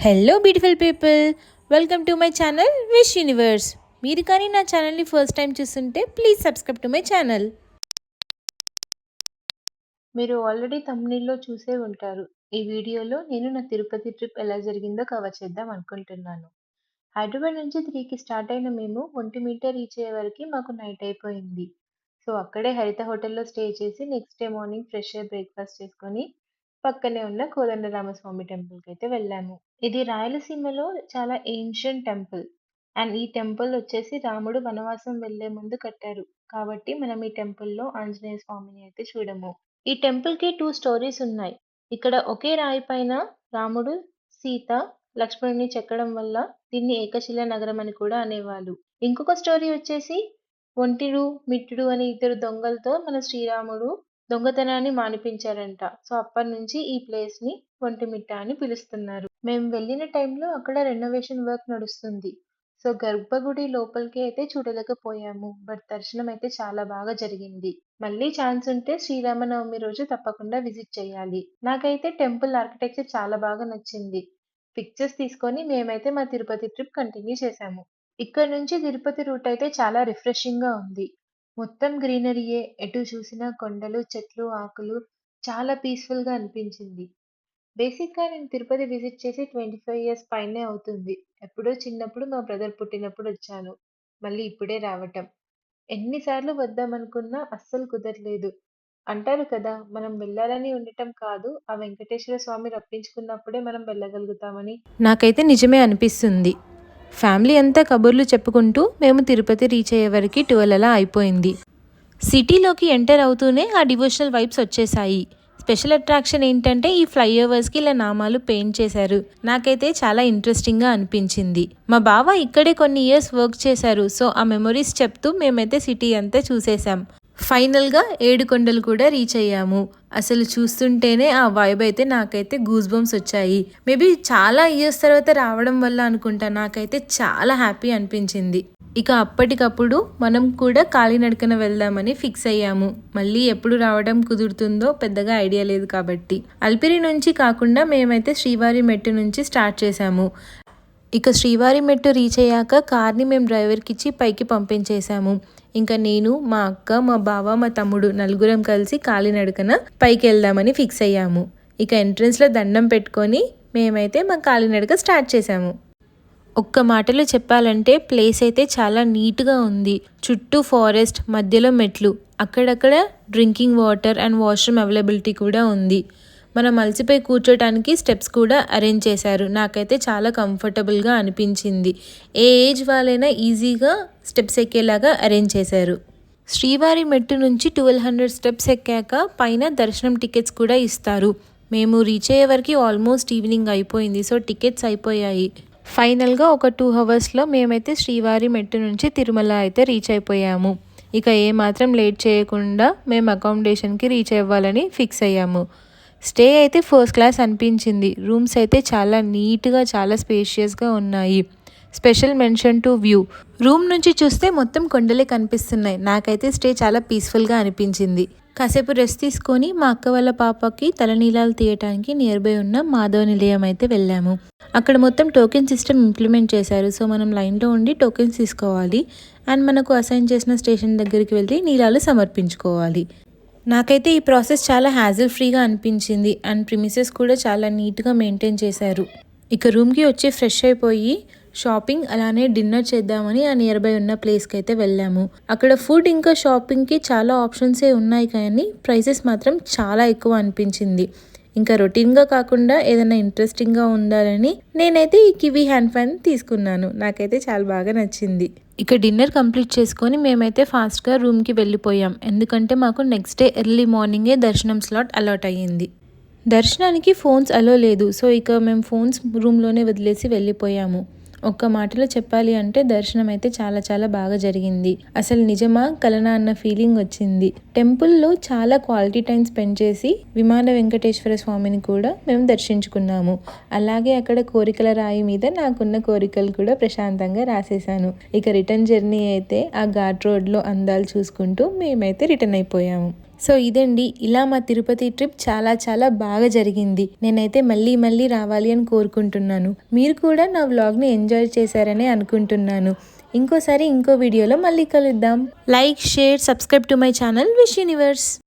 Hello beautiful people welcome to my channel wish universe మీరు కానీ నా ఛానల్ని ఫస్ట్ టైం చూస్తుంటే please subscribe to my channel మీరు ఆల్రెడీ తమ్మునిల్లో చూసే ఉంటారు. ఈ వీడియోలో నేను నా తిరుపతి ట్రిప్ ఎలా జరిగిందో కవర్ చేద్దాం అనుకుంటున్నాను. హైదరాబాద్ నుంచి త్రీకి స్టార్ట్ అయిన మేము ఒంటిమిట్ట రీచ్ అయ్యే వరకు మాకు నైట్ అయిపోయింది. సో అక్కడే హరిత హోటల్లో స్టే చేసి నెక్స్ట్ డే మార్నింగ్ ఫ్రెష్ అయ్యి బ్రేక్ఫాస్ట్ చేసుకొని పక్కనే ఉన్న కోదండరామస్వామి టెంపుల్కి అయితే వెళ్ళాము ఇది రాయలసీమలో చాలా ఏన్షియంట్ టెంపుల్. అండ్ ఈ టెంపుల్ వచ్చేసి రాముడు వనవాసం వెళ్ళే ముందు కట్టారు. కాబట్టి మనం ఈ టెంపుల్లో ఆంజనేయ స్వామిని అయితే చూడము. ఈ టెంపుల్కి టూ స్టోరీస్ ఉన్నాయి. ఇక్కడ ఒకే రాయి పైన రాముడు సీత లక్ష్మణుని చెక్కడం వల్ల దీన్ని ఏకశిలా నగరం అని కూడా అనేవాళ్ళు. ఇంకొక స్టోరీ వచ్చేసి ఒంటిడు మిట్టుడు అనే ఇద్దరు దొంగలతో మన శ్రీరాముడు దొంగతనాన్ని మానిపించారంట. సో అప్పటి నుంచి ఈ ప్లేస్ని ఒంటిమిట్ట అని పిలుస్తున్నారు. మేము వెళ్ళిన టైంలో అక్కడ రెనోవేషన్ వర్క్ నడుస్తుంది. సో గర్భగుడి లోపలికి అయితే చూడలేకపోయాము. బట్ దర్శనం అయితే చాలా బాగా జరిగింది. మళ్ళీ ఛాన్స్ ఉంటే శ్రీరామనవమి రోజు తప్పకుండా విజిట్ చేయాలి. నాకైతే టెంపుల్ ఆర్కిటెక్చర్ చాలా బాగా నచ్చింది. పిక్చర్స్ తీసుకొని మేమైతే మా తిరుపతి ట్రిప్ కంటిన్యూ చేశాము. ఇక్కడ నుంచి తిరుపతి రూట్ అయితే చాలా రిఫ్రెషింగ్గా ఉంది. మొత్తం గ్రీనరీయే ఎటు చూసినా కొండలు చెట్లు ఆకులు చాలా పీస్ఫుల్గా అనిపించింది. బేసిక్గా నేను తిరుపతి విజిట్ చేసి ట్వంటీ ఫైవ్ ఇయర్స్ పైనే అవుతుంది. ఎప్పుడో చిన్నప్పుడు మా బ్రదర్ పుట్టినప్పుడు వచ్చాను. మళ్ళీ ఇప్పుడే రావటం. ఎన్నిసార్లు వద్దామనుకున్నా అస్సలు కుదరలేదు. అంటారు కదా మనం వెళ్ళాలని ఉండటం కాదు ఆ వెంకటేశ్వర స్వామి రప్పించుకున్నప్పుడే మనం వెళ్ళగలుగుతామని. నాకైతే నిజమే అనిపిస్తుంది. ఫ్యామిలీ అంతా కబుర్లు చెప్పుకుంటూ మేము తిరుపతి రీచ్ అయ్యే వరకు ట్వెల్వ్ అలా అయిపోయింది. సిటీలోకి ఎంటర్ అవుతూనే ఆ డివోషనల్ వైబ్స్ వచ్చేసాయి. స్పెషల్ అట్రాక్షన్ ఏంటంటే ఈ ఫ్లైఓవర్స్కి ఇలా నామాలు పెయింట్ చేశారు. నాకైతే చాలా ఇంట్రెస్టింగ్గా అనిపించింది. మా బావ ఇక్కడే కొన్ని ఇయర్స్ వర్క్ చేశారు. సో ఆ మెమొరీస్ చెప్తూ మేమైతే సిటీ అంతా చూసేసాం ఫైనల్గా ఏడు కొండలు కూడా రీచ్ అయ్యాము. అసలు చూస్తుంటేనే ఆ వైబ్ అయితే నాకైతే గూస్ బంప్స్ వచ్చాయి. మేబీ చాలా ఇయర్స్ తర్వాత రావడం వల్ల అనుకుంటా నాకైతే చాలా హ్యాపీ అనిపించింది. ఇక అప్పటికప్పుడు మనం కూడా కాలినడకన వెళ్దామని ఫిక్స్ అయ్యాము. మళ్ళీ ఎప్పుడు రావడం కుదురుతుందో పెద్దగా ఐడియా లేదు కాబట్టి. అల్పిరి నుంచి కాకుండా మేమైతే శ్రీవారి మెట్టు నుంచి స్టార్ట్ చేశాము. ఇక శ్రీవారి మెట్టు రీచ్ అయ్యాక కార్ని మేము డ్రైవర్కి ఇచ్చి పైకి పంపించేశాము. ఇంకా నేను మా అక్క మా బావ మా తమ్ముడు నలుగురం కలిసి కాలినడకన పైకి వెళ్దామని ఫిక్స్ అయ్యాము. ఇక ఎంట్రన్స్లో దండం పెట్టుకొని మేమైతే మా కాలినడక స్టార్ట్ చేశాము. ఒక్క మాటలో చెప్పాలంటే ప్లేస్ అయితే చాలా నీట్గా ఉంది. చుట్టూ ఫారెస్ట్ మధ్యలో మెట్లు అక్కడక్కడ drinking water and washroom availability కూడా ఉంది. మనం అలసిపోయి కూర్చోటానికి స్టెప్స్ కూడా అరేంజ్ చేశారు. నాకైతే చాలా కంఫర్టబుల్గా అనిపించింది. ఏ ఏజ్ వాళ్ళైనా ఈజీగా స్టెప్స్ ఎక్కేలాగా అరేంజ్ చేశారు. శ్రీవారి మెట్టు నుంచి ట్వెల్వ్ హండ్రెడ్ స్టెప్స్ ఎక్కాక పైన దర్శనం టికెట్స్ కూడా ఇస్తారు. మేము రీచ్ అయ్యే వరకు ఆల్మోస్ట్ ఈవినింగ్ అయిపోయింది. సో టికెట్స్ అయిపోయాయి. ఫైనల్గా ఒక టూ అవర్స్లో మేమైతే శ్రీవారి మెట్టు నుంచి తిరుమల అయితే రీచ్ అయిపోయాము. ఇక ఏమాత్రం లేట్ చేయకుండా మేము అకామిడేషన్కి రీచ్ అవ్వాలని ఫిక్స్ అయ్యాము. స్టే అయితే ఫస్ట్ క్లాస్ అనిపించింది. రూమ్స్ అయితే చాలా నీట్గా చాలా స్పేషియస్గా ఉన్నాయి. Special mention to view. Room నుంచి చూస్తే మొత్తం కొండలే కనిపిస్తున్నాయి. నాకైతే స్టే చాలా పీస్ఫుల్గా అనిపించింది. కాసేపు రెస్ట్ తీసుకొని మా అక్క వాళ్ళ పాపకి తలనీలాలు తీయటానికి నియర్ బై ఉన్న మాధవ నిలయం అయితే వెళ్ళాము. అక్కడ మొత్తం టోకెన్ సిస్టమ్ ఇంప్లిమెంట్ చేశారు. సో మనం లైన్లో ఉండి టోకెన్స్ తీసుకోవాలి. అండ్ మనకు అసైన్ చేసిన స్టేషన్ దగ్గరికి వెళ్ళి నీలాలు సమర్పించుకోవాలి. నాకైతే ఈ ప్రాసెస్ చాలా హ్యాజిల్ ఫ్రీగా అనిపించింది. అండ్ ప్రిమిసెస్ కూడా చాలా నీట్గా మెయింటైన్ చేశారు. ఇక రూమ్కి వచ్చి ఫ్రెష్ అయిపోయి షాపింగ్ అలానే డిన్నర్ చేద్దామని ఆ నియర్ బై ఉన్న ప్లేస్కి అయితే వెళ్ళాము. అక్కడ ఫుడ్ ఇంకా షాపింగ్కి చాలా ఆప్షన్సే ఉన్నాయి కానీ ప్రైసెస్ మాత్రం చాలా ఎక్కువ అనిపించింది. ఇంకా రొటీన్గా కాకుండా ఏదైనా ఇంట్రెస్టింగ్గా ఉండాలని నేనైతే ఈ కివీ హ్యాండ్ ఫ్యాన్ తీసుకున్నాను. నాకైతే చాలా బాగా నచ్చింది. ఇక డిన్నర్ కంప్లీట్ చేసుకొని మేమైతే ఫాస్ట్గా రూమ్కి వెళ్ళిపోయాం. ఎందుకంటే మాకు నెక్స్ట్ డే ఎర్లీ మార్నింగే దర్శనం స్లాట్ అలాట్ అయ్యింది. దర్శనానికి ఫోన్స్ అలో లేదు. సో ఇక మేము ఫోన్స్ రూమ్లోనే వదిలేసి వెళ్ళిపోయాము. ఒక్క మాటలో చెప్పాలి అంటే దర్శనం అయితే చాలా చాలా బాగా జరిగింది. అసలు నిజమా? కలనా అన్న ఫీలింగ్ వచ్చింది. టెంపుల్లో చాలా క్వాలిటీ టైం స్పెండ్ చేసి విమాన వెంకటేశ్వర స్వామిని కూడా మేము దర్శించుకున్నాము. అలాగే అక్కడ కోరికల రాయి మీద నాకున్న కోరికలు కూడా ప్రశాంతంగా రాసేసాను ఇక రిటర్న్ జర్నీ అయితే ఆ ఘాట్ రోడ్లో అందాలు చూసుకుంటూ మేమైతే రిటర్న్ అయిపోయాము. సో ఇదండి ఇలా మా తిరుపతి ట్రిప్ చాలా చాలా బాగా జరిగింది. నేనైతే మళ్ళీ మళ్ళీ రావాలి అని కోరుకుంటున్నాను. మీరు కూడా నా వ్లాగ్ని ఎంజాయ్ చేశారని అనుకుంటున్నాను. ఇంకోసారి ఇంకో వీడియోలో మళ్ళీ కలుద్దాం. Like share subscribe to my channel. Wish universe.